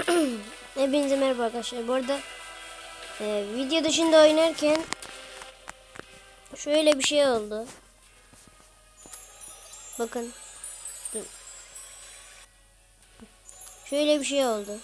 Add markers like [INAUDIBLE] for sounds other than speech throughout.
[CLEARS THROAT] Hepinize merhaba arkadaşlar. Bu arada e, video dışında oynarken şöyle bir şey oldu. Bakın. Şöyle bir şey oldu.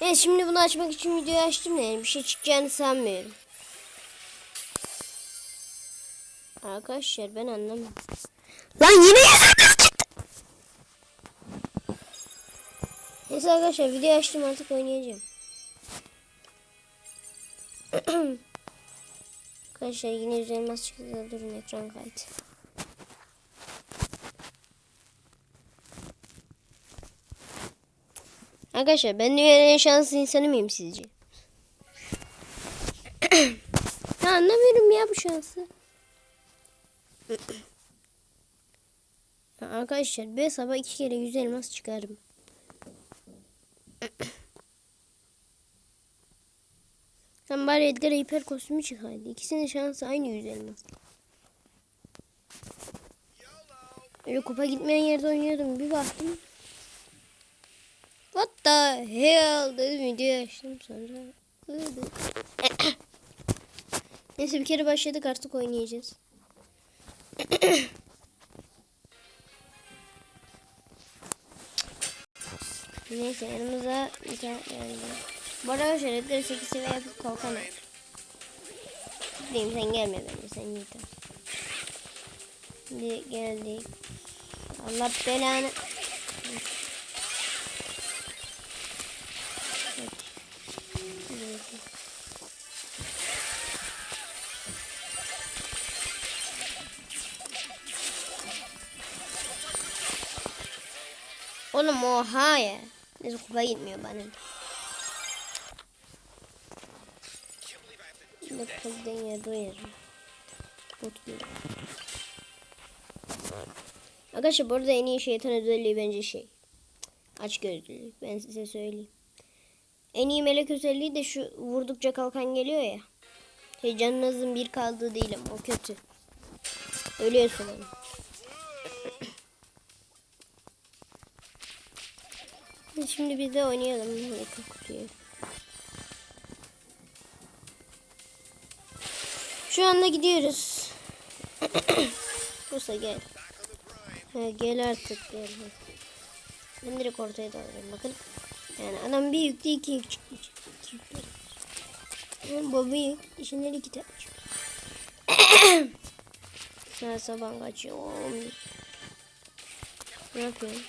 Evet şimdi bunu açmak için videoyu açtım da yani bir şey çıkacağını sanmıyorum. Arkadaşlar ben anlamıyorum. Lan yine Neyse arkadaşlar video açtım artık oynayacağım. [CLEARS THROAT] arkadaşlar yine üzerime çıktı da durun ekran kaydı. Arkadaşlar ben dünyanın en şanslı insanı mıyım sizce? [CLEARS THROAT] ya anlamıyorum ya bu şansı. [CLEARS THROAT] Arkadaşlar ben sabah iki kere yüz elmas çıkarım. [COUGHS] Sen bari Edgar'a hiper kostümü çıkardı. İkisinin şansı aynı elmas. Öyle kupa gitmeyen yerde oynuyordum. Bir baktım. What the hell dedim videoyu açtım sonra. [COUGHS] Neyse bir kere başladık artık oynayacağız. [COUGHS] Neyse yanımıza bir tane geldi. Bu arada Edgar'ı 8 seviye yapıp kalkan al. Diyeyim sen gelme bence sen yeter. Şimdi geldik. Allah belanı. Oğlum oha ya. Neyse kupa gitmiyor bana. Giden yerde oynarım. Bot gibi. Arkadaşlar bu arada en iyi şeytan özelliği bence şey. Aç gözlülük. Ben size söyleyeyim. En iyi melek özelliği de şu vurdukça kalkan geliyor ya. Şey canınızın bir kaldığı değilim. O kötü. Ölüyorsun onu. Şimdi biz de oynayalım. Yakın. Şu anda gidiyoruz. [COUGHS] Bursa gel. Ha, gel artık gel. Ben direkt ortaya dalıyorum bakın. Yani adam bir yüklü iki yük çıktı. İki yüklü. Yani bu büyük. İçinden iki tane. Sen [COUGHS] sabah kaçıyorum. Ne yapıyorsun?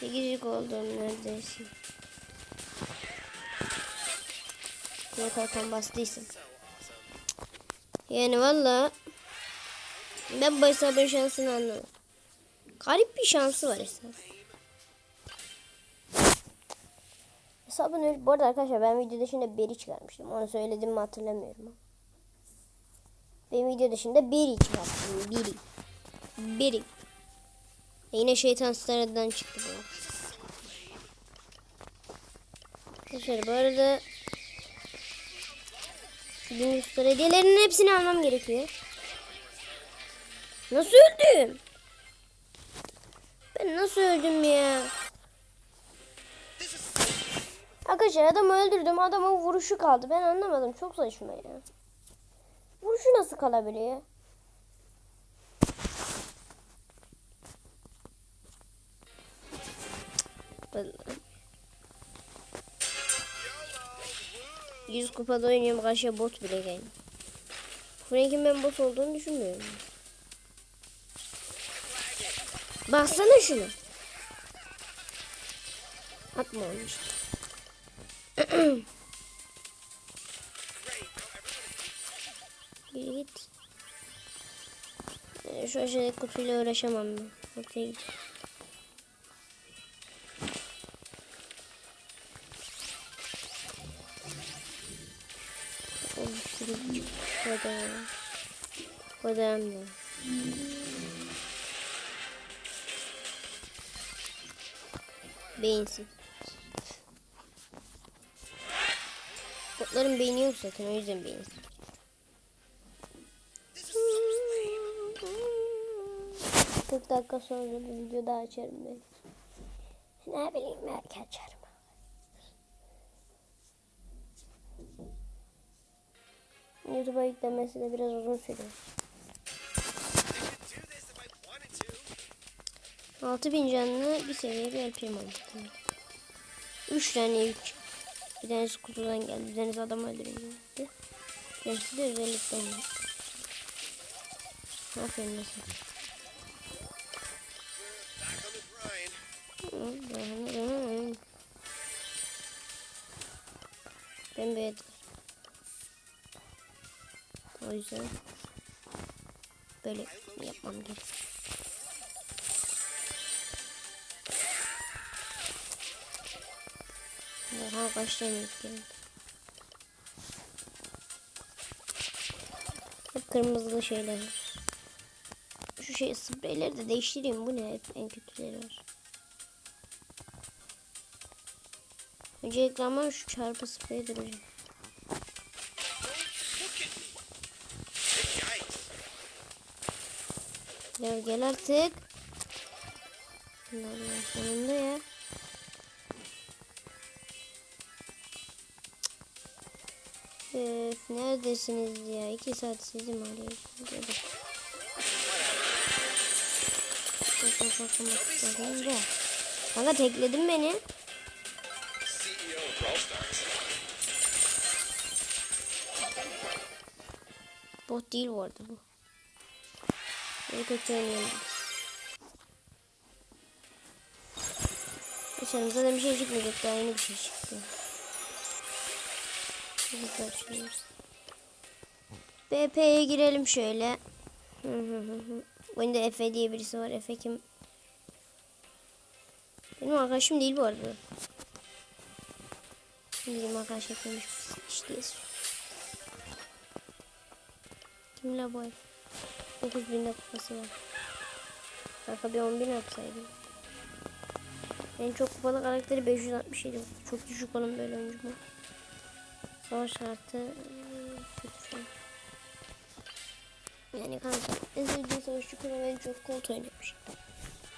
Sekizlik oldum neredeyse. Ne kalkan bastıysam. Yani valla ben bu hesabın şansını anlamadım. Garip bir şansı var. Hesabın öyle, bu arada arkadaşlar ben video dışında beri çıkarmıştım. Onu söyledim mi hatırlamıyorum. ama. Ben video dışında beri çıkarttım. Biri. Biri. Yine şeytan starından çıktı bu. Arkadaşlar bu arada Birinci star hediyelerinin hepsini almam gerekiyor. Nasıl öldüm? Ben nasıl öldüm ya? Arkadaşlar adamı öldürdüm. Adamın vuruşu kaldı. Ben anlamadım. Çok saçma ya. Vuruşu nasıl kalabiliyor? Vallahi. 100 kupada oynuyorum karşıya bot bile geldi. Frank'in ben bot olduğunu düşünmüyorum. Baksana şunu. Atma onu işte. [CLEARS THROAT] Geri git. Ee, Şu aşağıdaki kutuyla uğraşamam ben. Ortaya git. Kodan. Kodan da. Beyinsiz. Botların beyni yok zaten o yüzden beyinsiz. Kırk dakika sonra bir video daha açarım ben. Ne bileyim belki açarım. YouTube'a yüklenmesi de biraz uzun sürüyor. do this if I wanted to. 6000 canlı bir seviye bir LP'm oldu. 3 tane yük. Bir tanesi kutudan geldi. Bir tanesi adam öldürüldü. Gerisi de özellikten geldi. Aferin nasıl? Ben bir Edgar. O yüzden böyle yapmam gerek. Oha kaç tane geldi. Hep kırmızılı şeyler var. Şu şey spreyleri de değiştireyim. Bu ne? Hep en kötüleri var. Önce ekrana şu çarpı spreyi duracak. Ya gel artık. Allah sonunda ya. Öf neredesiniz ya? İki saat sizi mi arıyorum? Hadi. Bak bak bak da. Kanka tekledin beni. Bot değil arada bu. Böyle kötü oynayalım. Geçelim zaten bir şey çıkmayacak daha yeni bir şey çıktı. Biz açıyoruz. BP'ye girelim şöyle. [LAUGHS] Oyunda Efe diye birisi var. Efe kim? Benim arkadaşım değil bu arada. Bizim arkadaş eklemiş işte. Kim la bu? 9000'de kupası var. Kanka bir 10.000 yapsaydım. En çok kupalı karakteri 567. Çok düşük olan böyle oyuncu? Savaş kartı şu an. Yani kanka en sevdiğim savaşçı konu ben çok kolt oynamış.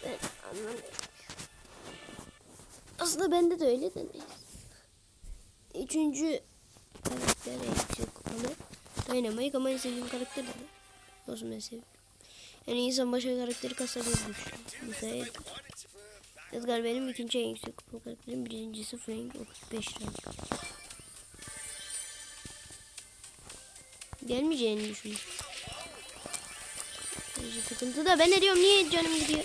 Ben anlamıyorum. Aslında bende de öyle de neyse. Üçüncü karakter en yüksek kupalı. Dynamite ama en sevdiğim karakter de Olsun ben seviyorum. Yani insan başka karakteri kasabilir bu işte. Mesela Edgar. Benim ikinci en yüksek kupalı karakterim. Birincisi Frank 35 rank. Gelmeyeceğini. Bence sıkıntı da ben ne diyorum niye canım gidiyor?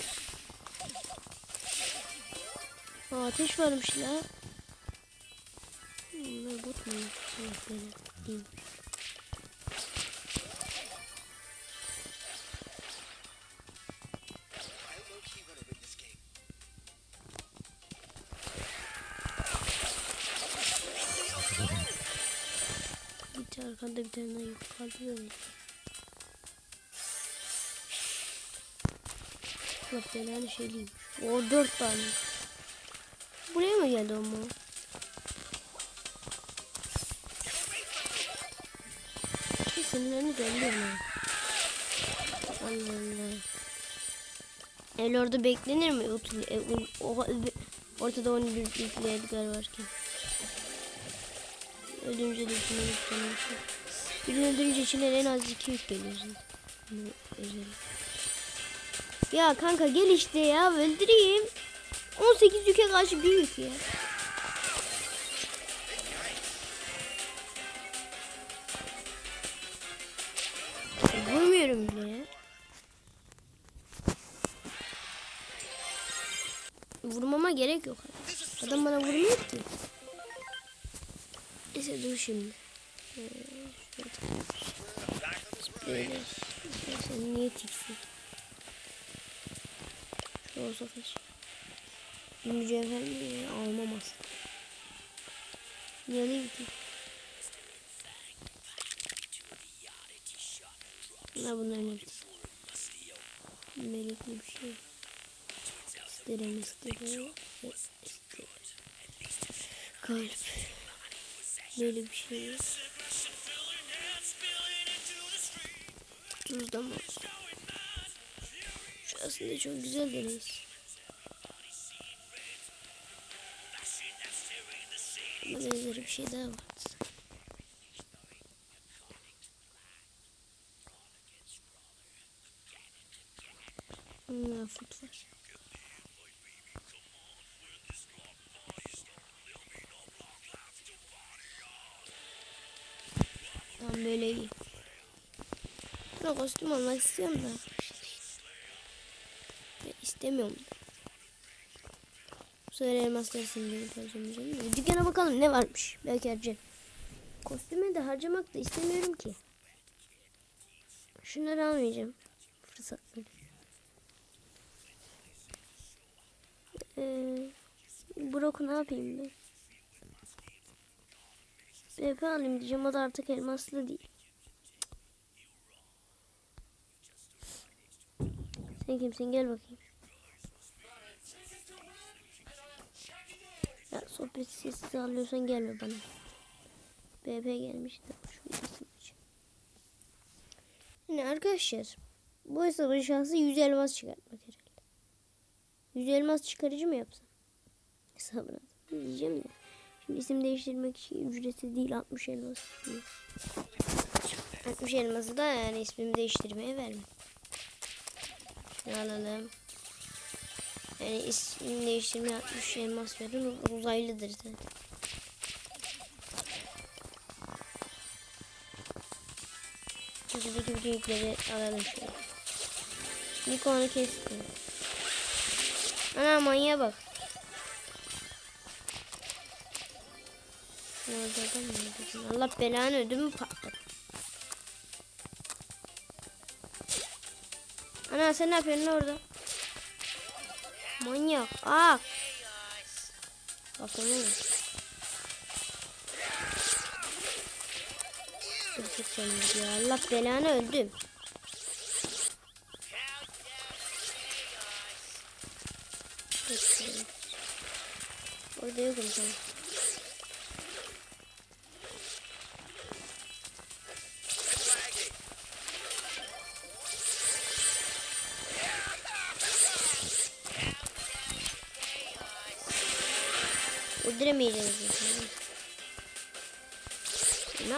Aa, ateş varmış la. Bunlar bot mu? Değil. Arkanda bir tane yok kaldı böyle. Bak belanı şeyliymiş. O dört tane. Buraya mı geldi mu? Kesinlerini söylüyorum ha. Allah Allah. El orada beklenir mi? E, Ortada 11 yüklü Edgar varken. Öldürünce de içine yükleniyor. Birini öldürünce içine en az 2 yük geliyor. Ya kanka gel işte ya öldüreyim. 18 yüke karşı bir yük ya. Vurmuyorum bile ya. Vurmama gerek yok. Adam bana vurmuyor ki. Neyse dur şimdi. Ee, Böyle. grind. Sen niye tiksin? Şu olsa kaç. Bir mücevher mi? Almam aslında. Niye alayım ki? Ne bunların hepsi? Melekli bir şey. Ve istere. Kalp. Böyle bir şey. Cüzdan mı? Şu aslında çok güzel deniz. Ama benzeri bir şey daha var. Hmm, fut. Tam böyle iyi. Ben kostüm almak istiyorum da. Ben istemiyorum. Bu sefer harcamayacağım. Dükkana bakalım ne varmış. Belki harcarım. Kostüme de harcamak da istemiyorum ki. Şunları almayacağım. Fırsatları. Ee, Brock'u ne yapayım ben? BP alayım diyeceğim o da artık elmaslı değil. Sen kimsin gel bakayım. Ya sohbeti sessiz alıyorsan gelme bana. BP isim için. Yani arkadaşlar bu hesabın şansı 100 elmas çıkartmak herhalde. 100 elmas çıkarıcı mı yapsam? Hesabın adı. Diyeceğim de. Şimdi isim değiştirmek için ücretsiz değil 60 elmas. istiyor. 60 elması da yani ismimi değiştirmeye vermem. Şunu alalım. Yani ismini değiştirmeye 60 elmas verin uzaylıdır zaten. Şuradaki bütün yükleri alalım şöyle. Nikon'u kestim. Ana manyağa bak. Allah belanı ödümü patladı. Ana sen ne yapıyorsun orada? Manyak. Aa. Kafamı vur. Öldük seni ya. Allah belanı öldüm. Orada yokum sen.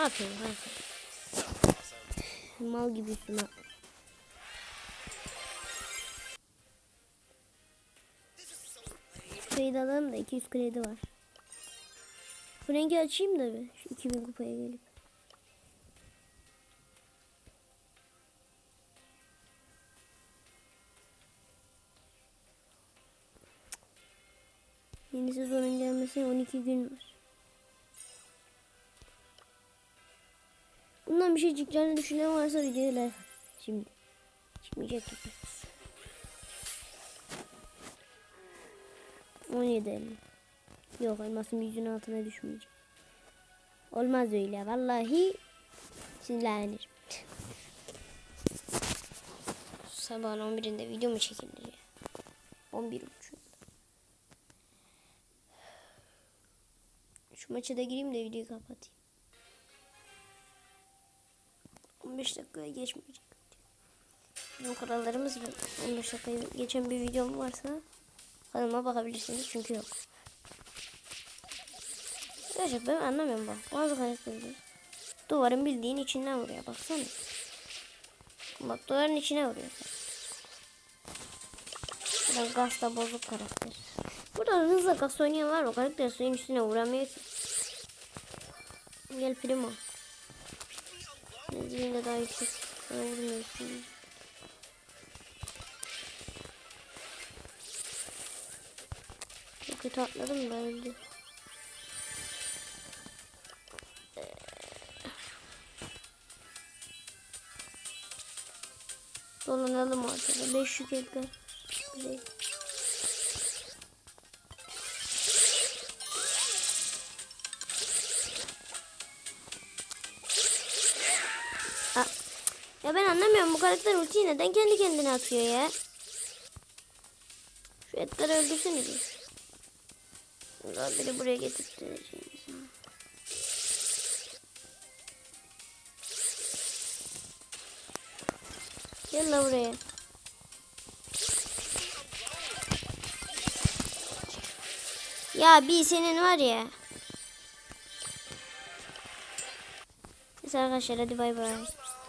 Yapıyorsun kanka? Mal gibisin ha. Kredi alalım da 200 kredi var. Bu rengi açayım da bir. Şu 2000 kupaya gelip. Yeni sezonun gelmesine 12 gün var. Bundan bir şey çıkacağını düşünen varsa videoya like. Şimdi. Çıkmayacak gibi. 17 elma. Yok elmasım yüzün altına düşmeyecek. Olmaz öyle. Vallahi sinirlenirim. Sabahın 11'inde video mu çekilir ya? 11 buçuk. Şu maça da gireyim de videoyu kapatayım. 15 dakikaya geçmeyecek. Bizim kurallarımız var. 15 dakikayı geçen bir videom varsa kanalıma bakabilirsiniz çünkü yok. Arkadaşlar ben anlamıyorum bak. Bazı karakterler duvarın bildiğin içinden vuruyor. Baksana. Bak duvarın içine vuruyor. Buradan gaz da bozuk karakter. Burada hızla gaz oynayan var o karakter suyun üstüne vuramıyor ki. Gel primo. Menzilinde daha yüksek. Sana vurmuyorsun. Çok kötü atladım da öldü. Dolanalım ortada. 5 yük Edgar. Güzel. Karakter ultiyi neden kendi kendine atıyor ya? Şu Edgar'ı öldürsene bir. Daha biri buraya getirdi. Gel la buraya. Ya bir senin var ya. Neyse arkadaşlar hadi bay bay.